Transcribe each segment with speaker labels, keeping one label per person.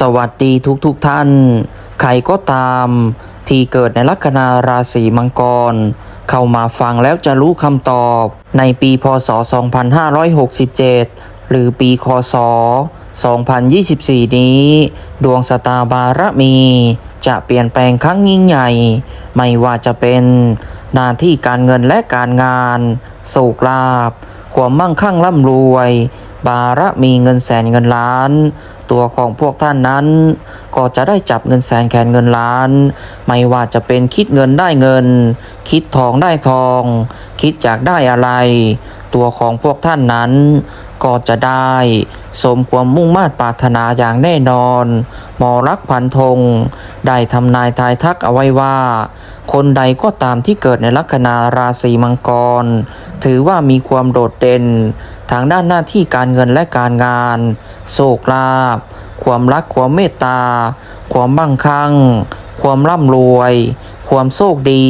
Speaker 1: สวัสดีทุกทุกท่าน ใครก็ตามที่เกิดในลัคนาราศีมังกร เข้ามาฟังแล้วจะรู้คำตอบ ในปีพศ 2567 หรือปีคศ 2024 นี้ ดวงสตาบารมี จะเปลี่ยนแปลงครั้งยิ่งใหญ่ ไม่ว่าจะเป็นหน้าที่การเงินและการงาน โศกลาภความมั่งคั่งร่ำรวย บารมีเงินแสนเงินล้าน ตัวของพวกท่านนั้น ก็จะได้จับเงินแสนแขนเงินล้าน ไม่ว่าจะเป็นคิดเงินได้เงิน คิดทองได้ทอง คิดอยากได้อะไร ตัวของพวกท่านนั้น ก็จะได้ สมความมุ่งมา่ปรารถนาอย่างแน่นอน มอรักพันธง ได้ทำนายทายทักเอาไว้ว่า คนใดก็ตามที่เกิดในลัคนาราศีมังกร ถือว่ามีความโดดเด่น ทางด้านหน้าที่การเงินและการงาน โชคลาภความรักความเมตตา ความมั่งคังความร่ำรวย ความโชคดี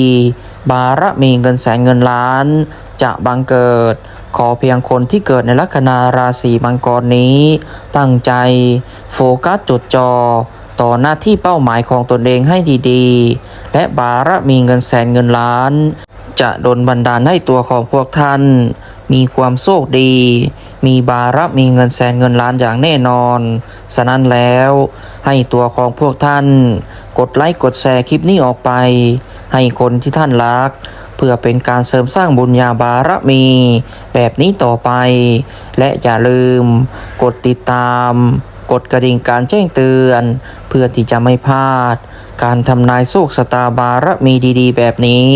Speaker 1: บารมีเงินแสนเงินล้าน จะบังเกิด ขอเพียงคนที่เกิดในลัคนาราศีมังกรนี้ ตั้งใจ โฟกัสจดจอต่อหน้าที่เป้าหมายของตนเองให้ดีๆ และบารมีเงินแสนเงินล้าน จะดลบันดาลให้ตัวของพวกท่าน มีความโชคดี มีบารมีเงินแสนเงินล้านอย่างแน่นอน ฉะนั้นแล้ว ให้ตัวของพวกท่าน กดไลค์กดแชร์คลิปนี้ออกไป ให้คนที่ท่านรัก เพื่อเป็นการเสริมสร้างบุญญาบารมี แบบนี้ต่อไป และอย่าลืม กดติดตาม กดกระดิ่งการแจ้งเตือน เพื่อที่จะไม่พลาด การทำนายโชคชะตาบารมีดีๆ แบบนี้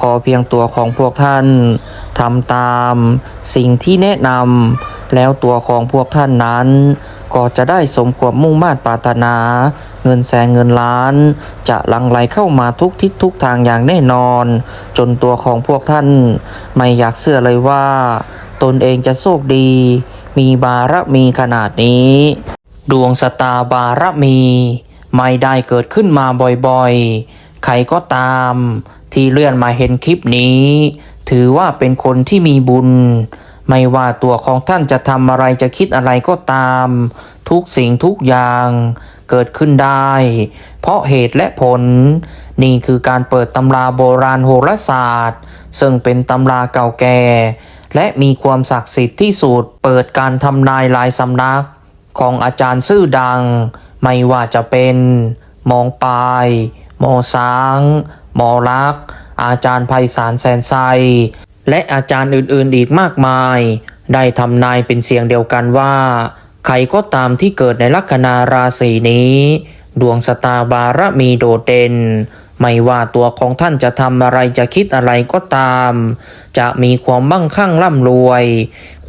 Speaker 1: ขอเพียงตัวของพวกท่านทำตามสิ่งที่แนะนำแล้วตัวของพวกท่านนั้น ก็จะได้สมความมุ่งมา่ปรารถนา เงินแสนเงินล้าน จะลังไหลเข้ามาทุกทิศทุกทางอย่างแน่นอน จนตัวของพวกท่าน ไม่อยากเชื่อเลยว่า ตนเองจะโชคดี มีบารมีขนาดนี้ ดวงสตาบารมี ไม่ได้เกิดขึ้นมาบ่อยๆ ใครก็ตาม ที่เลื่อนมาเห็นคลิปนี้ ถือว่าเป็นคนที่มีบุญ ไม่ว่าตัวของท่านจะทำอะไรจะคิดอะไรก็ตาม ทุกสิ่งทุกอย่างเกิดขึ้นได้ เพราะเหตุและผล นี่คือการเปิดตำราโบราณโหราศาสตร์ ซึ่งเป็นตำราเก่าแก่ และมีความศักดิ์สิทธิ์ที่สุดเปิดการทำนายหลายสำนัก ของอาจารย์ชื่อดัง ไม่ว่าจะเป็นหมองปลายหมอสางหมอรัก อาจารย์ไพศาลแสนไซ และอาจารย์อื่นๆอีกมากมาย ได้ทำนายเป็นเสียงเดียวกันว่า ใครก็ตามที่เกิดในลัคนาราศีนี้ ดวงสตาบารมีโดดเด่นไม่ว่าตัวของท่านจะทำอะไรจะคิดอะไรก็ตาม จะมีความมั่งคั่งร่ำรวย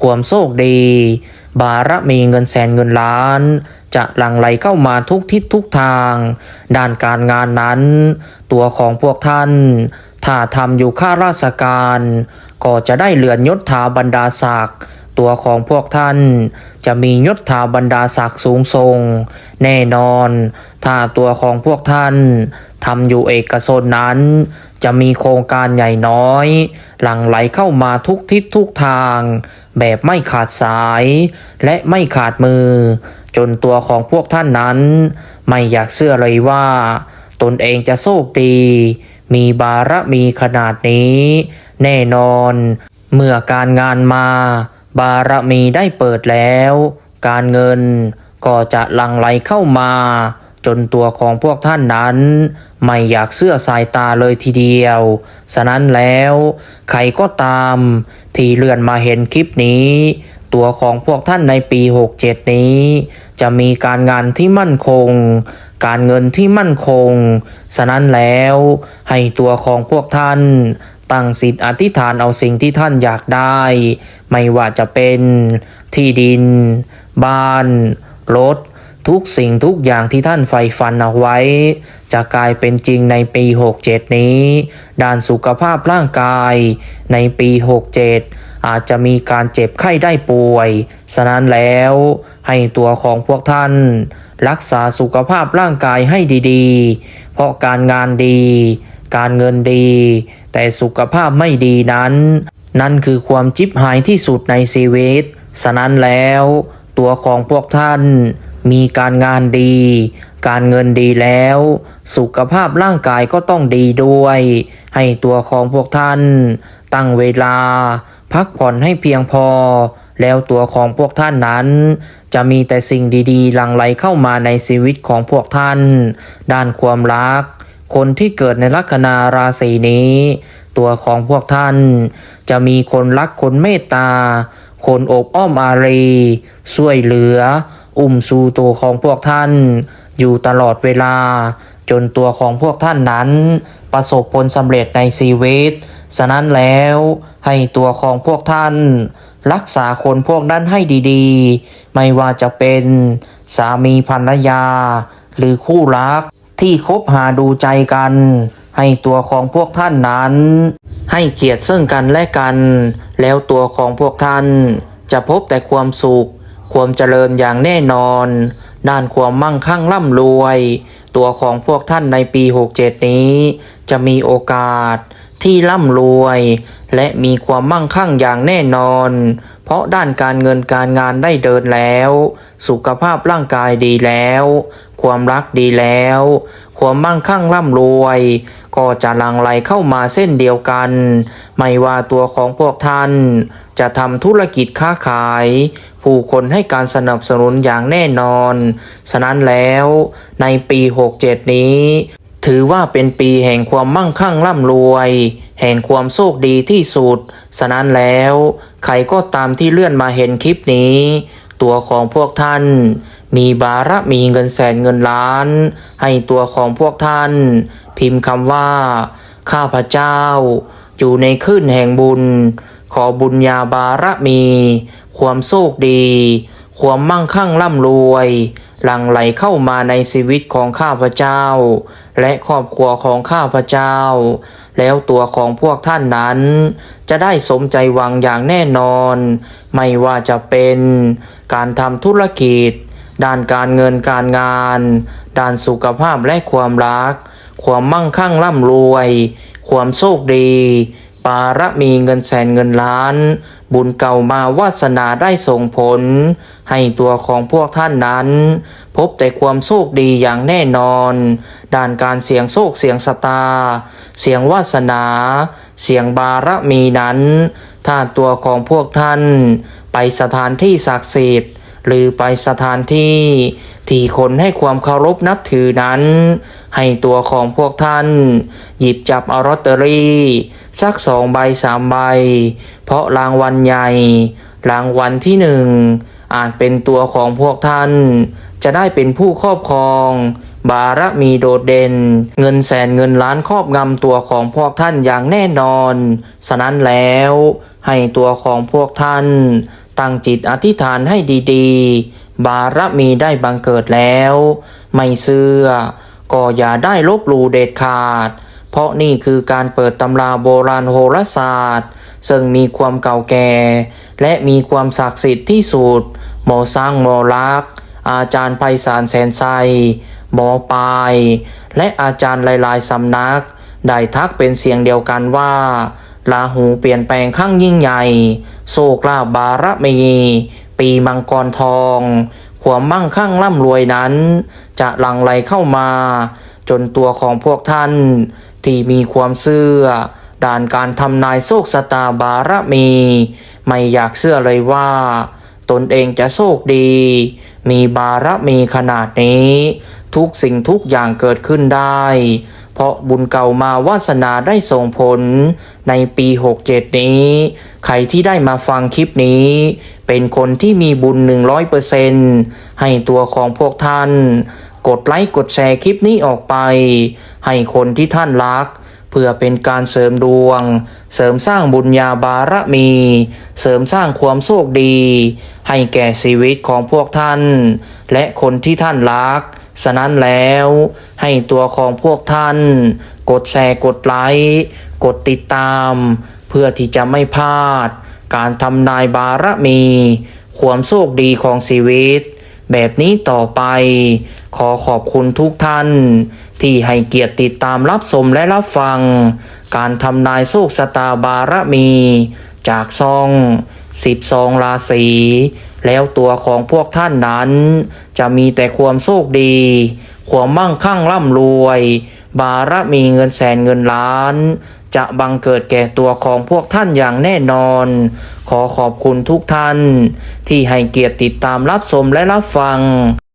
Speaker 1: ความโชคดี บารมีเงินแสนเงินล้าน จะหลั่งไหลเข้ามาทุกทิศทุกทาง ด้านการงานนั้น ตัวของพวกท่าน ถ้าทำอยู่ข้าราชการ ก็จะได้เลื่อนยศถาบรรดาศักดิ์ตัวของพวกท่าน จะมียศถาบรรดาศักดิ์สูงส่งแน่นอน ถ้าตัวของพวกท่านทำอยู่เอกชนนั้น จะมีโครงการใหญ่น้อย หลั่งไหลเข้ามาทุกทิศทุกทาง แบบไม่ขาดสาย และไม่ขาดมือ จนตัวของพวกท่านนั้น ไม่อยากเชื่อเลยว่า ตนเองจะโชคดี มีบารมีขนาดนี้ แน่นอน เมื่อการงานมา บารมีได้เปิดแล้ว การเงินก็จะหลั่งไหลเข้ามา จนตัวของพวกท่านนั้น ไม่อยากเสื้อสายตาเลยทีเดียว ฉะนั้นแล้ว ใครก็ตาม ที่เลื่อนมาเห็นคลิปนี้ ตัวของพวกท่านในปี 67 นี้ จะมีการงานที่มั่นคง การเงินที่มั่นคง ฉะนั้นแล้ว ให้ตัวของพวกท่านตั้งสิทธิ์อธิษฐานเอาสิ่งที่ท่านอยากได้ ไม่ว่าจะเป็นที่ดิน บ้าน รถ ทุกสิ่งทุกอย่างที่ท่านใฝ่ฝันเอาไว้ จะกลายเป็นจริงในปี 67 นี้ ด้านสุขภาพร่างกายในปี 67 อาจจะมีการเจ็บไข้ได้ป่วย ฉะนั้นแล้วให้ตัวของพวกท่าน รักษาสุขภาพร่างกายให้ดีๆ เพราะการงานดี การเงินดี แต่สุขภาพไม่ดีนั้น นั่นคือความจิบหายที่สุดในชีวิต ฉะนั้นแล้วตัวของพวกท่าน มีการงานดี การเงินดีแล้ว สุขภาพร่างกายก็ต้องดีด้วย ให้ตัวของพวกท่าน ตั้งเวลา พักผ่อนให้เพียงพอ แล้วตัวของพวกท่านนั้น จะมีแต่สิ่งดีๆ หลั่งไหลเข้ามาในชีวิตของพวกท่าน ด้านความรัก คนที่เกิดในลัคนาราศีนี้ ตัวของพวกท่าน จะมีคนรักคนเมตตา คนอบอ้อมอารีช่วยเหลือ อุ้มสู่ตัวของพวกท่าน อยู่ตลอดเวลา จนตัวของพวกท่านนั้น ประสบผลสำเร็จในชีวิตฉะนั้นแล้วให้ตัวของพวกท่าน รักษาคนพวกนั้นให้ดีๆ ไม่ว่าจะเป็นสามีภรรยา หรือคู่รักที่คบหาดูใจกัน ให้ตัวของพวกท่านนั้น ให้เกียรติซึ่งกันและกัน แล้วตัวของพวกท่านจะพบแต่ความสุข ความเจริญอย่างแน่นอน ด้านความมั่งคั่งร่ำรวย ตัวของพวกท่านในปี 67 นี้ จะมีโอกาส ที่ร่ำรวย และมีความมั่งคั่งอย่างแน่นอน เพราะด้านการเงินการงานได้เดินแล้ว สุขภาพร่างกายดีแล้ว ความรักดีแล้ว ความมั่งคั่งร่ำรวย ก็จะลังไหลเข้ามาเส้นเดียวกัน ไม่ว่าตัวของพวกท่าน จะทำธุรกิจค้าขาย ผู้คนให้การสนับสนุนอย่างแน่นอน ฉะนั้นแล้วในปี 67 นี้ ถือว่าเป็นปีแห่งความมั่งคั่งร่ำรวย แห่งความโชคดีที่สุด ฉะนั้นแล้ว ใครก็ตามที่เลื่อนมาเห็นคลิปนี้ ตัวของพวกท่าน มีบาระมีเงินแสนเงินล้าน ให้ตัวของพวกท่าน พิมพ์คำว่า ข้าพเจ้า อยู่ในคลื่นแห่งบุญ ขอบุญญาบารมี ความโชคดี ความมั่งคั่งร่ำรวย หลั่งไหลเข้ามาในชีวิตของข้าพเจ้า และครอบครัวของข้าพเจ้า แล้วตัวของพวกท่านนั้น จะได้สมใจหวังอย่างแน่นอน ไม่ว่าจะเป็นการทำธุรกิจ ด้านการเงินการงาน ด้านสุขภาพและความรัก ความมั่งคั่งร่ำรวย ความโชคดี ปารมีเงินแสนเงินล้าน บุญเก่ามาวาสนาได้ส่งผล ให้ตัวของพวกท่านนั้น พบแต่ความโชคดีอย่างแน่นอน ด้านการเสียงโชคเสียงสตา เสียงวาสนา เสียงบารมีนั้น ถ้าตัวของพวกท่าน ไปสถานที่ศักดิ์สิทธิ์หรือไปสถานที่ที่คนให้ความเคารพนับถือนั้น ให้ตัวของพวกท่าน หยิบจับเอาลอตเตอรี่ สักสองใบสามใบ เพราะรางวัลใหญ่ รางวัลที่หนึ่งอาจเป็นตัวของพวกท่าน จะได้เป็นผู้ครอบครอง บารมีโดดเด่น เงินแสนเงินล้านครอบงำตัวของพวกท่านอย่างแน่นอน ฉะนั้นแล้วให้ตัวของพวกท่าน ตั้งจิตอธิษฐานให้ดีๆ บารมีได้บังเกิดแล้ว ไม่เชื่อก็อย่าได้ลบหลู่เด็ดขาด เพราะนี่คือการเปิดตำราโบราณโหราศาสตร์ ซึ่งมีความเก่าแก่ และมีความศักดิ์สิทธิ์ที่สุด หมอสร้างหมอรักอาจารย์ไพศาลแสนไซหมอปลาย และอาจารย์หลาย ๆ สำนัก ได้ทักเป็นเสียงเดียวกันว่าลาหูเปลี่ยนแปลงข้างยิ่งใหญ่ โศกลาบารมี ปีมังกรทอง ความมั่งคั่งร่ำรวยนั้น จะหลั่งไหลเข้ามา จนตัวของพวกท่าน ที่มีความเชื่อด้านการทำนายโชคชะตาบารมี ไม่อยากเชื่อเลยว่า ตนเองจะโชคดี มีบารมีขนาดนี้ ทุกสิ่งทุกอย่างเกิดขึ้นได้ เพราะบุญเก่ามาวาสนาได้ส่งผล ในปี 67 นี้ ใครที่ได้มาฟังคลิปนี้ เป็นคนที่มีบุญ 100%ให้ตัวของพวกท่าน กดไลค์กดแชร์คลิปนี้ออกไป ให้คนที่ท่านรัก เพื่อเป็นการเสริมดวง เสริมสร้างบุญญาบารมี เสริมสร้างความโชคดี ให้แก่ชีวิตของพวกท่าน และคนที่ท่านรักฉะนั้นแล้วให้ตัวของพวกท่าน กดแชร์กดไลค์กดติดตาม เพื่อที่จะไม่พลาด การทำนายบารมี ความโชคดีของชีวิต แบบนี้ต่อไป ขอขอบคุณทุกท่าน ที่ให้เกียรติติดตามรับชมและรับฟัง การทำนายโชคชะตาบารมี จากซองสิบซองราศีแล้วตัวของพวกท่านนั้น จะมีแต่ความโชคดี ความมั่งคั่งร่ำรวย บารมีเงินแสนเงินล้าน จะบังเกิดแก่ตัวของพวกท่านอย่างแน่นอน ขอขอบคุณทุกท่าน ที่ให้เกียรติติดตามรับชมและรับฟัง